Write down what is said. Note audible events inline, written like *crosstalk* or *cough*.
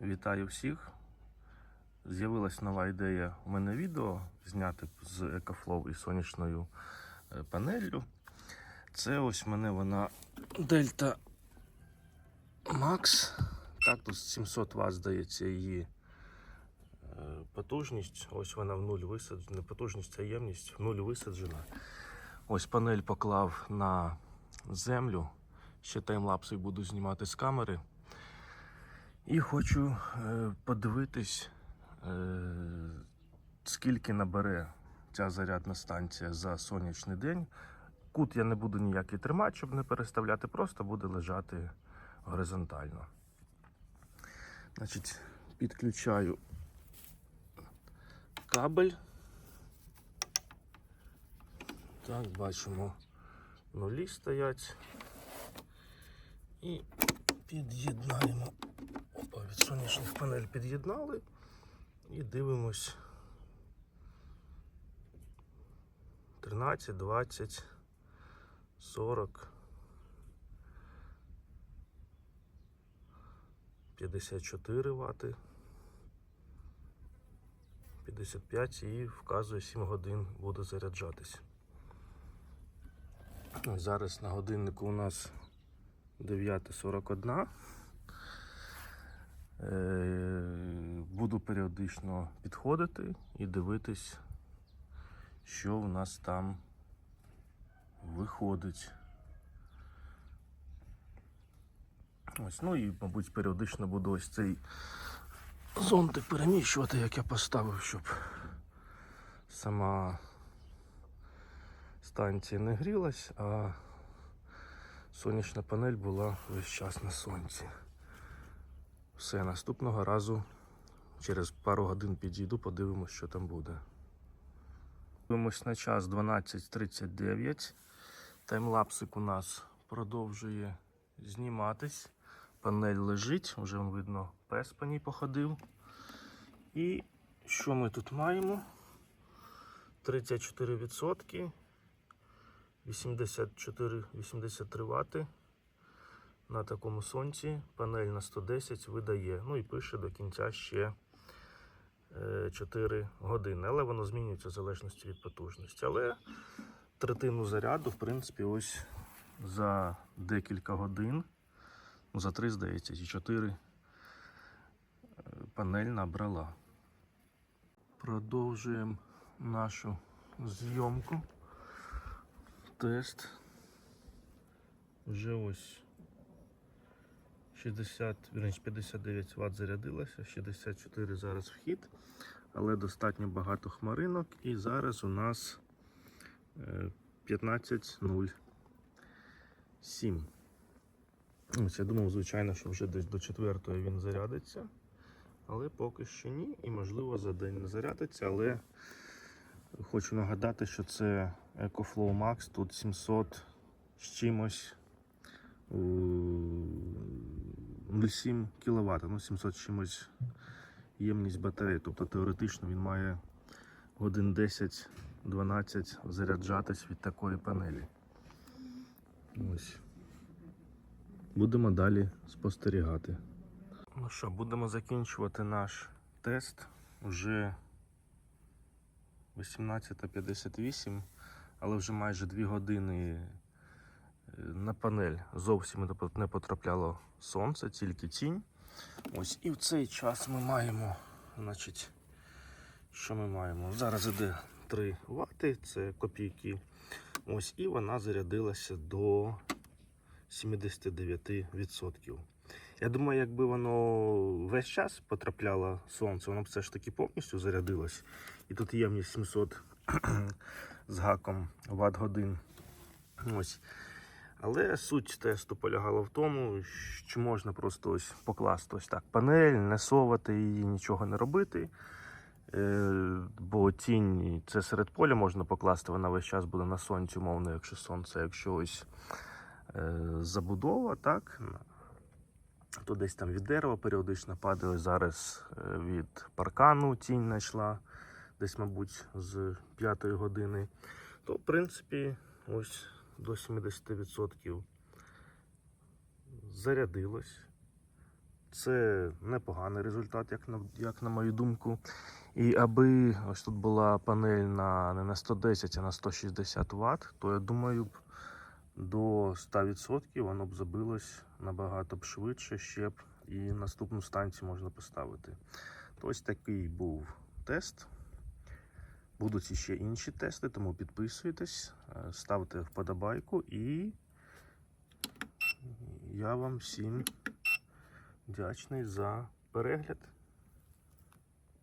Вітаю всіх! З'явилась нова ідея у мене відео зняти з EcoFlow і сонячною е, панеллю. Це ось в мене вона Delta Max. Так, тут 700 Вт, здається, її е, потужність. Ось вона в нуль висаджена. Не потужність, а ємність в нуль висаджена. Ось панель поклав на землю. Ще таймлапси буду знімати з камери. І хочу е, подивитись, е, скільки набере ця зарядна станція за сонячний день. Кут я не буду ніякий тримати, щоб не переставляти, просто буде лежати горизонтально. Значить, підключаю кабель. Так, бачимо, нулі стоять. І під'єднаємо. Від сонячних панель під'єднали і дивимось 13, 20, 40, 54 вати, 55 і вказує 7 годин буде заряджатись. Зараз на годиннику у нас 9.41. Е, Буду періодично підходити і дивитись, що в нас там виходить. Ось, ну і, мабуть, періодично буду ось цей зонтик переміщувати, як я поставив, щоб сама станція не грілась, а сонячна панель була весь час на сонці. Все, наступного разу через пару годин підійду, подивимось, що там буде. Дивимось на час 12.39. Таймлапсик у нас продовжує зніматись. Панель лежить, вже видно, пес по ній походив. І що ми тут маємо? 34%, 84-83 Вт на такому сонці. Панель на 110 видає. Ну і пише до кінця ще е, 4 години. Але воно змінюється в залежності від потужності. Але третину заряду, в принципі, ось за декілька годин, ну за 3, здається, і 4 панель набрала. Продовжуємо нашу зйомку. Тест. Вже ось 60, вірніше, 59 Вт зарядилося, 64 зараз вхід, але достатньо багато хмаринок. І зараз у нас е, 15.07. Ось я думав, звичайно, що вже десь до 4 він зарядиться. Але поки що ні. І можливо за день не зарядиться. Але хочу нагадати, що це EcoFlow Max, тут 700 з чимось. У 0,7 кВт, ну 700 чимось ємність батареї. Тобто теоретично він має годин 10-12 заряджатись від такої панелі. Ось. Будемо далі спостерігати. Ну що, будемо закінчувати наш тест. Уже 18.58, але вже майже 2 години на панель зовсім не потрапляло сонце, тільки тінь. Ось і в цей час ми маємо, значить, що ми маємо? Зараз іде 3 вати, це копійки. Ось і вона зарядилася до 79%. Я думаю, якби воно весь час потрапляло сонце, воно б все ж таки повністю зарядилось. І тут ємність 700 *clears throat* з гаком ватт годин. Ось. Але суть тесту полягала в тому, що можна просто ось покласти ось так панель, не совати її, нічого не робити. Е, бо тінь це серед поля можна покласти, вона весь час буде на сонці, умовно, якщо сонце, якщо ось е, забудова, так, то десь там від дерева періодично падає. Зараз е, від паркану тінь знайшла, десь, мабуть, з 5 години. То, в принципі, ось до 70% зарядилось. Це непоганий результат, як на, як на мою думку. І аби ось тут була панель на, не на 110, а на 160 Вт, то я думаю, до 100% воно б забилось набагато б швидше, ще б і наступну станцію можна поставити. То ось такий був тест. Будуть ще інші тести, тому підписуйтесь, е, ставте вподобайку і я вам всім вдячний за перегляд.